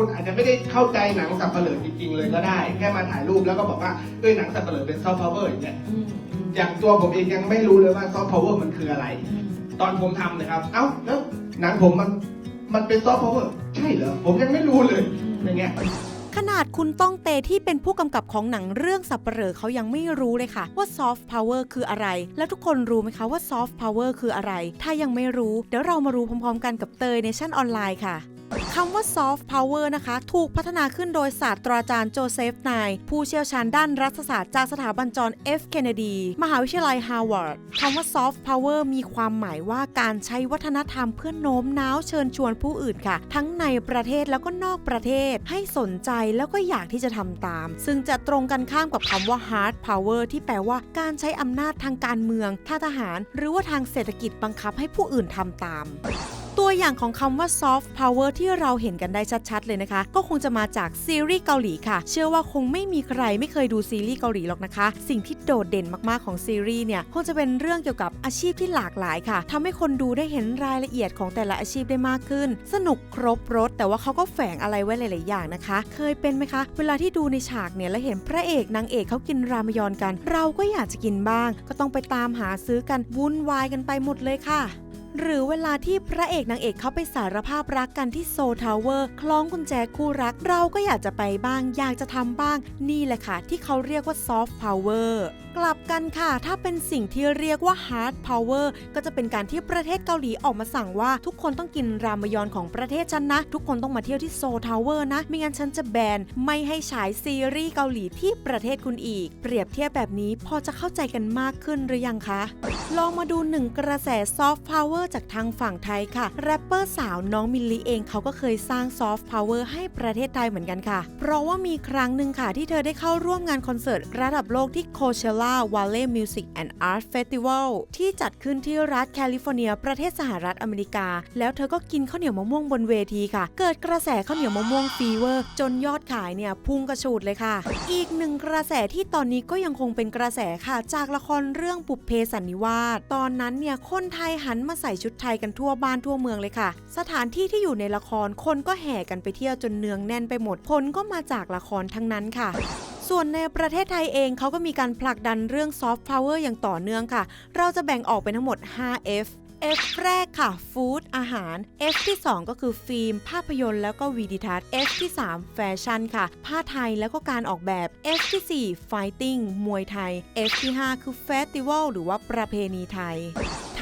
คนอาจจะไม่ได้เข้าใจหนังสับเปลือจริงๆเลยก็ได้ แค่มาถ่ายรูปแล้วก็บอกว่าเอ้ยหนังสับเปลือเป็นซอฟต์พาวเวอร์อย่างเงี้ยอืมอืมอย่างตัวผมเองยังไม่รู้เลยว่าซอฟต์พาวเวอร์มันคืออะไรอืมตอนผมทำนะครับ เอ้าแล้วหนังผมมันมันเป็นซอฟต์พาวเวอร์ใช่เหรอผมยังไม่รู้เลยอย่างเงี้ยขนาดคุณต้องเตที่เป็นผู้กำกับของหนังเรื่องสับเปลอเขายังไม่รู้เลยค่ะ ว่าซอฟต์พาวเวอร์คืออะไร แล้วทุกคนรู้ไหมคะว่าซอฟต์พาวเวอร์คืออะไร ถ้ายังไม่รู้ เดี๋ยวเรามารู้พร้อมๆ กันกับเตยในชั้นออนไลน์ค่ะ คำว่า soft power นะคะ ถูกพัฒนาขึ้นโดยศาสตราจารย์โจเซฟไนผู้เชี่ยวชาญด้านรัฐศาสตร์จากสถาบันจอห์น F. Kennedy มหาวิทยาลัยฮาร์วาร์ดคำว่า soft power มีความหมายว่าการใช้วัฒนธรรมเพื่อโน้มน้าวเชิญชวนผู้อื่นค่ะ ทั้งในประเทศแล้วก็นอกประเทศ ให้สนใจแล้วก็อยากที่จะทำตาม ซึ่งจะตรงกันข้ามกับคำว่า hard power ที่แปลว่าการใช้อำนาจทางการเมืองทางทหาร หรือว่าทางเศรษฐกิจบังคับให้ผู้อื่นทำตาม ตัวอย่างของคำว่า soft power ที่เราเห็นกันได้ชัดๆ เลยนะคะ ก็คงจะมาจากซีรีส์เกาหลีค่ะ เชื่อว่าคงไม่มีใครไม่เคยดูซีรีส์เกาหลีหรอกนะคะ สิ่งที่โดดเด่นมากๆของซีรีส์เนี่ยคงจะเป็นเรื่องเกี่ยวกับอาชีพที่หลากหลายค่ะทำให้คนดูได้เห็นรายละเอียดของแต่ละอาชีพได้มากขึ้น สนุกครบรถ แต่ว่าเขาก็แฝงอะไรไว้หลายๆอย่างนะคะ เคยเป็นไหมคะ เวลาที่ดูในฉากเนี่ยแล้วเห็นพระเอกนางเอกเขากินรามยอนกัน เราก็อยากจะกินบ้าง ก็ต้องไปตามหาซื้อกันวุ่นวายกันไปหมดเลยค่ะ หรือเวลาที่พระเอกนางเอกเขาไปสารภาพรักกันที่โซทาวเวอร์คล้องกุญแจคู่รัก เราก็อยากจะไปบ้าง อยากจะทำบ้าง นี่แหละค่ะ ที่เขาเรียกว่าซอฟต์พาวเวอร์กลับกันค่ะ ถ้าเป็นสิ่งที่เรียกว่าฮาร์ดพาวเวอร์ก็จะเป็นการที่ประเทศเกาหลีออกมาสั่งว่า ทุกคนต้องกินรามยอนของประเทศฉันนะ ทุกคนต้องมาเที่ยวที่โซทาวเวอร์นะ ไม่งั้นฉันจะแบน ไม่ให้ฉายซีรีส์เกาหลีที่ประเทศคุณอีก เปรียบเทียบแบบนี้พอจะเข้าใจกันมากขึ้นหรือยังคะ ลองมาดูหนึ่งกระแสซอฟต์พาวเวอร์จากทางฝั่งไทยค่ะ แรปเปอร์สาวน้องมิลลีเองเขาก็เคยสร้างซอฟต์พาวเวอร์ให้ประเทศไทยเหมือนกันค่ะ เพราะว่ามีครั้งหนึ่งค่ะ ที่เธอได้เข้าร่วมงานคอนเสิร์ตระดับโลกที่ Coachella Valley Music and Art Festival ที่จัดขึ้นที่รัฐแคลิฟอร์เนีย ประเทศสหรัฐอเมริกา แล้วเธอก็กินข้าวเหนียวมะม่วงบนเวทีค่ะ เกิดกระแสข้าวเหนียวมะม่วงฟีเวอร์ จนยอดขายเนี่ยพุ่งกระฉูดเลยค่ะ อีกหนึ่งกระแสที่ตอนนี้ก็ยังคงเป็นกระแสค่ะ จากละครเรื่องปุบเพสันนิวาสตอนนั้นเนี่ยคนไทยหันมาใส่ชุดไทยกันทั่วบ้านทั่วเมืองเลยค่ะ สถานที่ที่อยู่ในละครคนก็แห่กันไปเที่ยวจนเนืองแน่นไปหมดผลก็มาจากละครทั้งนั้นค่ะส่วนในประเทศไทยเองเขาก็มีการผลักดันเรื่องซอฟต์พาวเวอร์อย่างต่อเนื่องค่ะ เราจะแบ่งออกเป็นทั้งหมด 5 F F แรกค่ะฟู้ดอาหาร F ที่ 2 ก็คือฟิล์ม ภาพยนตร์แล้วก็วีดิทัศน์ F ที่ 3 แฟชั่นค่ะ ผ้าไทยแล้วก็การออกแบบ F ที่4 Fighting มวยไทย F ที่ 5 คือเฟสติวัลหรือว่าประเพณีไทย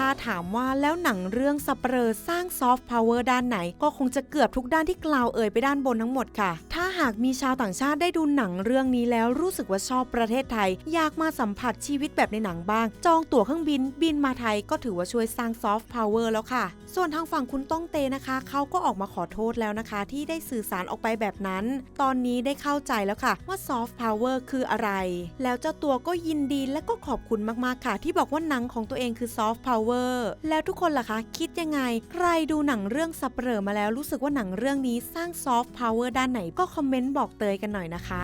ถ้าถามว่าแล้วหนังเรื่องสับเปลอสร้างซอฟต์พาวเวอร์ด้านไหน ก็คงจะเกือบทุกด้านที่กล่าวเอ่ยไปด้านบนทั้งหมดค่ะ ถ้าหากมีชาวต่างชาติได้ดูหนังเรื่องนี้แล้วรู้สึกว่าชอบประเทศไทย อยากมาสัมผัสชีวิตแบบในหนังบ้าง จองตั๋วเครื่องบินบินมาไทยก็ถือว่าช่วยสร้างซอฟต์พาวเวอร์แล้วค่ะ ส่วนทางฝั่งคุณต้องเตนะคะเขาก็ออกมาขอโทษแล้วนะคะ ที่ได้สื่อสารออกไปแบบนั้น ตอนนี้ได้เข้าใจแล้วค่ะว่าซอฟต์พาวเวอร์คืออะไร แล้วเจ้าตัวก็ยินดีและก็ขอบคุณมากๆค่ะ ที่บอกว่าหนังของตัวเองคือซอฟต์พาวเวอร์ แล้วทุกคนล่ะคะ คิดยังไง ใครดูหนังเรื่องสับเปลอมาแล้วรู้สึกว่าหนังเรื่องนี้สร้างซอฟต์พาวเวอร์ด้านไหนก็คอมเมนต์บอกเตยกันหน่อยนะคะ